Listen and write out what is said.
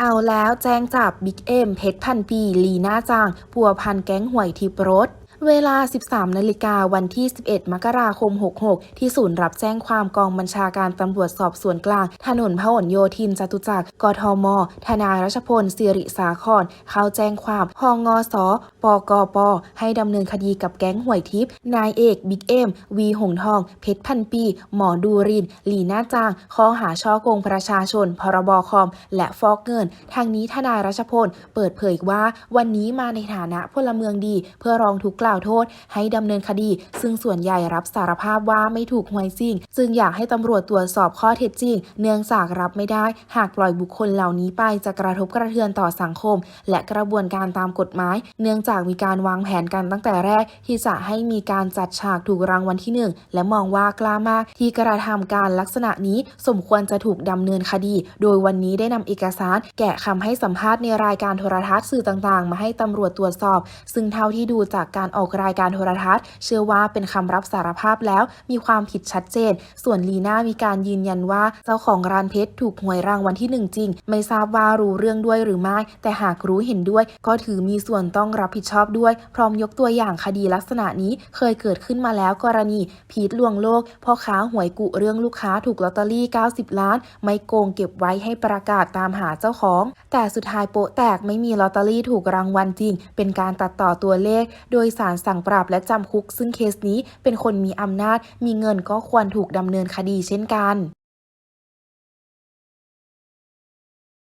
เอาแล้วแจ้งจับบิ๊กเอ็มเพชรพันปี ลีน่าจางพัวพันแก๊งหวยทิปรถ เวลา 13 นาฬิกาวันที่ 11 มกราคม 66 ที่ศูนย์รับแจ้งความกองบัญชาการตำรวจสอบสวนกลาง ถนนพหลโยธินจตุจักร กทมทนายรัชพลสิริสาคร เข้าแจ้งความพงสปกป ให้ดำเนินคดีกับแก๊งหวยทิพย์ นายเอก บิ๊กเอ็ม วี หงทอง เพชรพันปี หมอดูริน หลีน่าจาง ข้อหาช่อโกงประชาชน พรบคอม และฟอกเงิน ทางนี้ทนายรัชพล เปิดเผยว่า วันนี้มาในฐานะพลเมืองดี เพื่อรองทุกข์กล่าวโทษให้ดำเนินคดี ซึ่งส่วนใหญ่รับสารภาพว่าไม่ถูกหวยจริง จึงอยากให้ตำรวจตรวจสอบข้อเท็จจริง เนื่องจากรับไม่ได้ หากปล่อยบุคคลเหล่านี้ไปจะกระทบกระเทือนต่อสังคม และกระบวนการตามกฎหมาย เนื่องจากมีการวางแผนกันตั้งแต่แรก ที่จะให้มีการจัดฉากถูกรางวัลที่หนึ่งและมองว่ากล้ามากที่กระทำการลักษณะนี้สมควรจะถูกดำเนินคดี โดยวันนี้ได้นำเอกสาร แกะคำให้สัมภาษณ์ในรายการโทรทัศน์สื่อต่างๆ มาให้ตำรวจตรวจสอบ ซึ่งเท่าที่ดูจากการออกรายการโทรทัศน์ เชื่อว่าเป็นคำรับสารภาพแล้วมีความผิดชัดเจน ส่วนลีน่ามีการยืนยันว่าเจ้าของร้านเพชรถูกหวยรางวัลที่หนึ่งจริง ไม่ทราบว่ารู้เรื่องด้วยหรือไม่ แต่หากรู้เห็นด้วย ก็ถือมีส่วนต้องรับผิดชอบด้วย พร้อมยกตัวอย่างคดีลักษณะนี้เคยเกิดขึ้นมาแล้วกรณี พีทลวงโลกพ่อค้าหวยกุเรื่องลูกค้าถูกลอตเตอรี่ 90 ล้าน ไม่โกงเก็บไว้ให้ประกาศตามหาเจ้าของ แต่สุดท้ายโปะแตกไม่มีลอตเตอรี่ถูกรางวัลจริง เป็นการตัดต่อตัวเลข โดยสารสั่งปรับและจำคุก ซึ่งเคสนี้เป็นคนมีอำนาจ มีเงินก็ควรถูกดำเนินคดีเช่นกัน